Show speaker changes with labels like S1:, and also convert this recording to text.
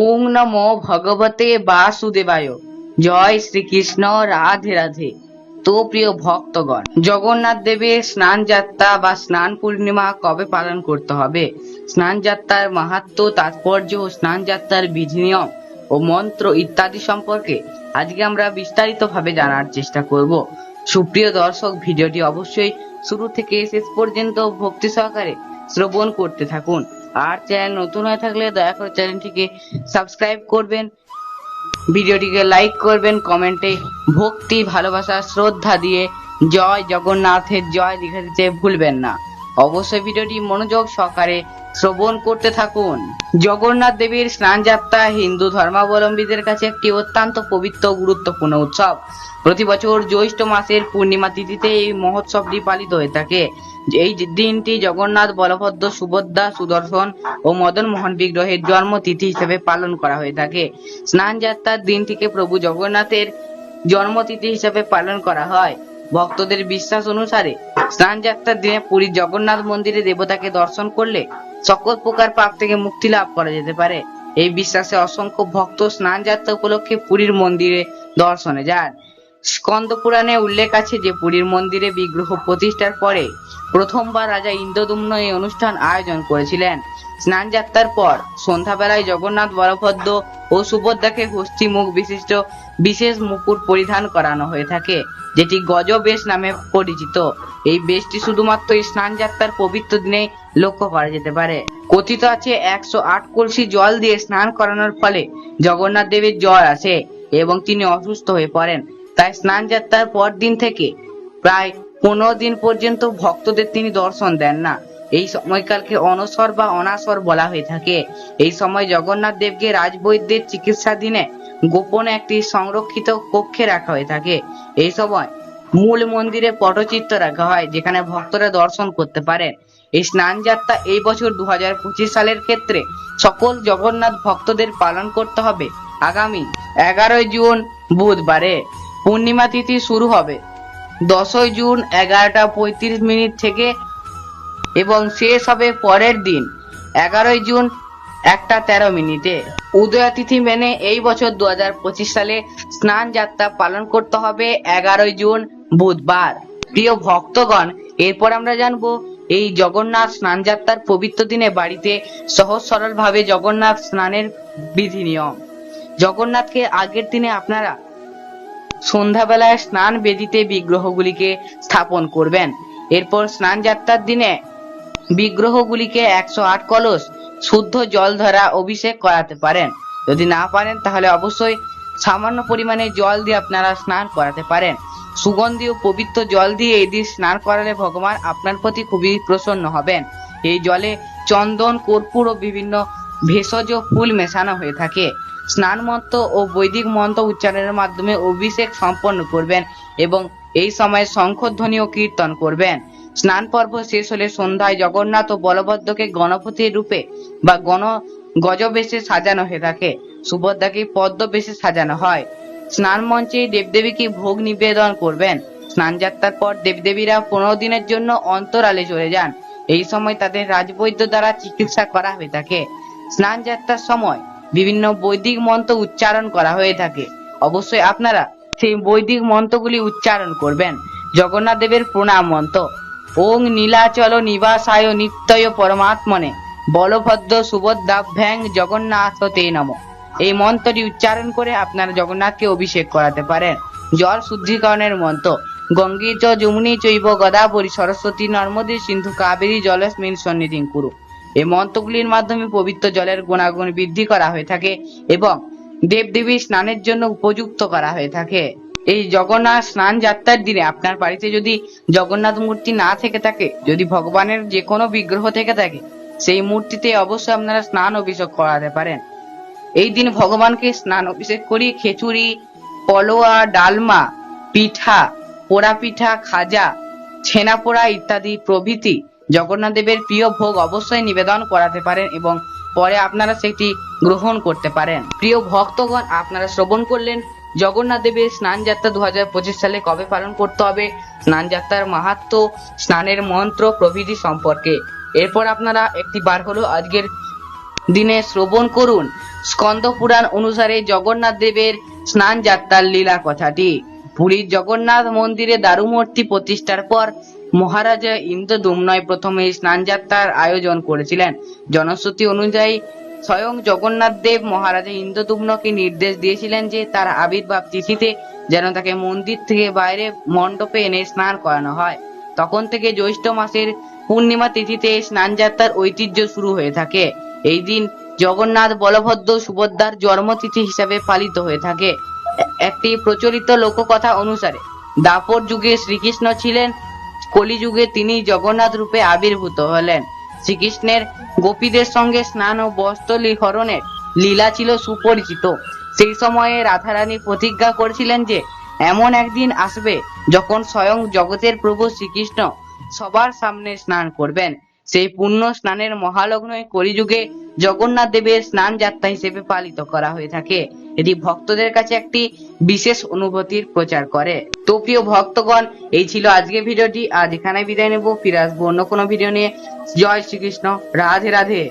S1: ওং নমো ভগবতে বাসুদেবায়। জয় শ্রীকৃষ্ণ, রাধে রাধে। তো প্রিয় ভক্তগণ, জগন্নাথ দেবের স্নান যাত্রা বা স্নান পূর্ণিমা কবে পালন করতে হবে? স্নান যাত্রার মাহাত্ম, তাৎপর্য ও স্নান যাত্রার বিধি নিয়ম ও মন্ত্র ইত্যাদি সম্পর্কে আজকে আমরা বিস্তারিত ভাবে জানার চেষ্টা করব। সুপ্রিয় দর্শক, ভিডিওটি অবশ্যই শুরু থেকে শেষ পর্যন্ত ভক্তি সহকারে শ্রবণ করতে থাকুন। আর চ্যানেল নতুন হয়ে থাকলে দয়া করে চ্যানেলটিকে সাবস্ক্রাইব করবেন ভিডিওটিকে লাইক করবেন কমেন্টে ভক্তি, ভালোবাসা, শ্রদ্ধা দিয়ে জয় জগন্নাথের জয় লিখে দিতে ভুলবেন না। অবশ্যই ভিডিওটি মনোযোগ সহকারে শ্রবণ করতে থাকুন। জগন্নাথ দেবীর স্নান যাত্রা হিন্দু ধর্মাবলম্বীদের কাছে একটি অত্যন্ত পবিত্র গুরুত্বপূর্ণ উৎসব। প্রতি বছর জ্যৈষ্ঠ মাসের পূর্ণিমা তিথিতে এই মহোৎসবটি পালিত হয়ে থাকে। এই দিনটি জগন্নাথ, বলভদ্র, সুভদ্রা, সুদর্শন ও মদন মোহন বিগ্রহের জন্মতিথি হিসেবে পালন করা হয়ে থাকে। স্নান যাত্রার দিনটিকে প্রভু জগন্নাথের জন্মতিথি হিসেবে পালন করা হয়। ভক্তদের বিশ্বাস অনুসারে স্নান যাত্রার দিনে পুরীর জগন্নাথ মন্দিরে দেবতাকে দর্শন করলে সকল প্রকার পাপ থেকে মুক্তি লাভ করা যেতে পারে। এই বিশ্বাসে অসংখ্য ভক্ত স্নান যাত্রা উপলক্ষে পুরীর মন্দিরে দর্শনে যান। স্কন্দ পুরাণে উল্লেখ আছে যে পুরীর মন্দিরে বিগ্রহ প্রতিষ্ঠার পরে প্রথমবার রাজা ইন্দ্রদুম্ন এই অনুষ্ঠান আয়োজন করেছিলেন। স্নান যাত্রার পর সন্ধ্যাবেলায় জগন্নাথ, বলভদ্র ও সুভদ্রাকে হস্তি মুখ বিশিষ্ট বিশেষ মুকুট পরিধান করানো হয়ে থাকে, যেটি গজ বেশ নামে পরিচিত। এই বেশটি শুধুমাত্র এই স্নান যাত্রার পবিত্র দিনে লক্ষ্য করা যেতে পারে। কথিত আছে একশো আট কলসি জল দিয়ে স্নান করানোর ফলে জগন্নাথ দেবের জ্বর আসে এবং তিনি অসুস্থ হয়ে পড়েন। তাই স্নান যাত্রার পর দিন থেকে প্রায় পনেরো দিন পর্যন্ত ভক্তদের তিনি দর্শন দেন না। এই সময়কালকে অনসর বা অনাসর বলা হয়ে থাকে। এই সময় জগন্নাথ দেবকে রাজবৈদ্যের চিকিৎসাধীনে গোপনে একটি সংরক্ষিত কক্ষে রাখা হয়ে থাকে। এই সময় মূল মন্দিরে পটচিত্র রাখা হয়, যেখানে ভক্তরা দর্শন করতে পারেন। এই স্নান যাত্রা এই বছর দু হাজার পঁচিশ সালের ক্ষেত্রে সকল জগন্নাথ ভক্তদের পালন করতে হবে। আগামী এগারোই জুন বুধবারে। পূর্ণিমা তিথি শুরু হবে। দশই জুন এগারোটা পঁয়ত্রিশ মিনিট থেকে এবং শেষ হবে পরের দিন, এগারোই জুন একটা তেরো মিনিটে। উদয়া তিথি মেনে এই বছর দু হাজার পঁচিশ সালে স্নান যাত্রা পালন করতে হবে এগারোই জুন বুধবার। প্রিয় ভক্তগণ, এরপর আমরা জানব এই জগন্নাথ স্নান যাত্রার পবিত্র দিনে বাড়িতে সহজ সরল ভাবে জগন্নাথ স্নানের বিধি নিয়ম। জগন্নাথকে আগের দিনে আপনারা সন্ধ্যাবেলায় স্নান বেদিতে বিগ্রহগুলিকে স্থাপন করবেন। এরপর স্নান যাত্রার দিনে বিগ্রহগুলিকে একশো আট কলস শুদ্ধ জল দ্বারা অভিষেক করাতে পারেন। যদি না পারেন, তাহলে অবশ্যই সামান্য পরিমাণে জল দিয়ে আপনারা স্নান করাতে পারেন। সুগন্ধি ও পবিত্র জল দিয়ে এই দিন স্নান করালে ভগবান আপনার প্রতি খুবই প্রসন্ন হবেন। এই জলে চন্দন, কর্পূর ও বিভিন্ন ভেষজ ফুল মেশানো হয়ে থাকে। স্নান মন্ত্র ও বৈদিক মন্ত্র উচ্চারণের মাধ্যমে অভিষেক সম্পন্ন করবেন এবং এই সময় শঙ্খধ্বনি ও কীর্তন করবেন। স্নান পর্ব শেষ হলে সন্ধ্যায় জগন্নাথ ও বলভদ্রকে গণপতির রূপে বা গণ গজবেশে সাজানো হয়ে থাকে। সুভদ্রাকে পদ্মবেশে সাজানো হয়। স্নান মঞ্চে দেবদেবীকে ভোগ নিবেদন করবেন। স্নান যাত্রার পর দেবদেবীরা পনেরো দিনের জন্য অন্তরালে চলে যান। এই সময় তাদের রাজবৈদ্য দ্বারা চিকিৎসা করা হয়ে থাকে। স্নান যাত্রার সময় বিভিন্ন বৈদিক মন্ত্র উচ্চারণ করা হয়ে থাকে। অবশ্যই আপনারা সেই বৈদিক মন্ত্রগুলি উচ্চারণ করবেন। জগন্নাথ দেবের প্রণাম মন্ত্র। ওং নীলাচল নিবাসায় নিত্যয় পরমাত্মনে। বলভদ্র সুভদ্রাভ্যাং জগন্নাথ তে নম। এই মন্ত্রটি উচ্চারণ করে আপনারা জগন্নাথকে অভিষেক করাতে পারেন। জল শুদ্ধিকরণের মন্ত্র। গঙ্গে চ যমুনি চৈব গদাবরী সরস্বতী নর্মদে সিন্ধু কাবেরী জলস্মিন সন্নিধিং কুরু। এই মন্ত্রগুলির মাধ্যমে পবিত্র জলের গুণাগুণ বৃদ্ধি করা হয়ে থাকে এবং দেবদেবী স্নানের জন্য উপযুক্ত করা হয়ে থাকে। এই জগন্নাথ স্নান যাত্রার দিনে আপনার বাড়িতে যদি জগন্নাথ মূর্তি না থেকে থাকে, যদি ভগবানের যে কোনো বিগ্রহ থেকে থাকে, সেই মূর্তিতে অবশ্যই আপনারা স্নান অভিষেক করাতে পারেন। এই দিন ভগবানকে স্নান অভিষেক করি, খিচুড়ি, পলোয়া, ডালমা, পিঠা, পোড়া পিঠা, খাজা, ছেনা পোড়া ইত্যাদি প্রভৃতি জগন্নাথ দেবের প্রিয় ভোগ অবশ্যই নিবেদন করাতে পারেন এবং পরে আপনারা সেটি গ্রহণ করতে পারেন। প্রিয় ভক্তগণ, আপনারা শ্রবণ করলেন জগন্নাথ দেবের স্নান যাত্রা দু হাজার পঁচিশ সালে কবে পালন করতে হবে? স্নান যাত্রার মাহাত্ম, স্নানের মন্ত্র, প্রভৃতি সম্পর্কে। এরপর আপনারা একটি বার হলো আজকের দিনে শ্রবণ করুন। স্কন্দ পুরাণ অনুসারে জগন্নাথ দেবের স্নান যাত্রার লীলা কথাটি পুরীর জগন্নাথ মন্দিরে দারুমূর্তি প্রতিষ্ঠার পর মহারাজা ইন্দ্রদুম্নয় প্রথমে স্নান যাত্রার আয়োজন করেছিলেন। জনশ্রুতি অনুযায়ী স্বয়ং জগন্নাথ দেব মহারাজা ইন্দ্রদুম্নকে নির্দেশ দিয়েছিলেন যে তার আবির্ভাব তিথিতে যেন তাকে মন্দির থেকে বাইরে মণ্ডপে এনে স্নান করানো হয়। তখন থেকে জ্যৈষ্ঠ মাসের পূর্ণিমা তিথিতে স্নান যাত্রার ঐতিহ্য শুরু হয়ে থাকে। এই দিন জগন্নাথ বলভদ্র সুভদ্রার জন্মতিথি হিসাবে পালিত হয়ে থাকে। একটি প্রচলিত লোককথা অনুসারে দাপর যুগে শ্রীকৃষ্ণ ছিলেন কলিযুগে তিনি জগন্নাথ রূপে আবির্ভূত হলেন। শ্রীকৃষ্ণের গোপীদের সঙ্গে স্নান ও বস্ত্র হরণের লীলা ছিল সুপরিচিত। সেই সময়ে রাধারানী প্রতিজ্ঞা করেছিলেন যে, এমন একদিন আসবে যখন স্বয়ং জগতের প্রভু শ্রীকৃষ্ণ সবার সামনে স্নান করবেন। সেই পুণ্য স্নানের মহালগ্ন কলিযুগে জগন্নাথ দেবের স্নান যাত্রা হিসেবে পালিত করা হয়ে থাকে। এটি ভক্তদের কাছে একটি বিশেষ অনুভূতির প্রচার করে। তো প্রিয় ভক্তগণ, এই ছিল আজকে ভিডিওটি। আজ এখানে বিদায় নেব। ফিরে আসব অন্য কোনো ভিডিও নিয়ে। জয় শ্রীকৃষ্ণ। রাধে রাধে।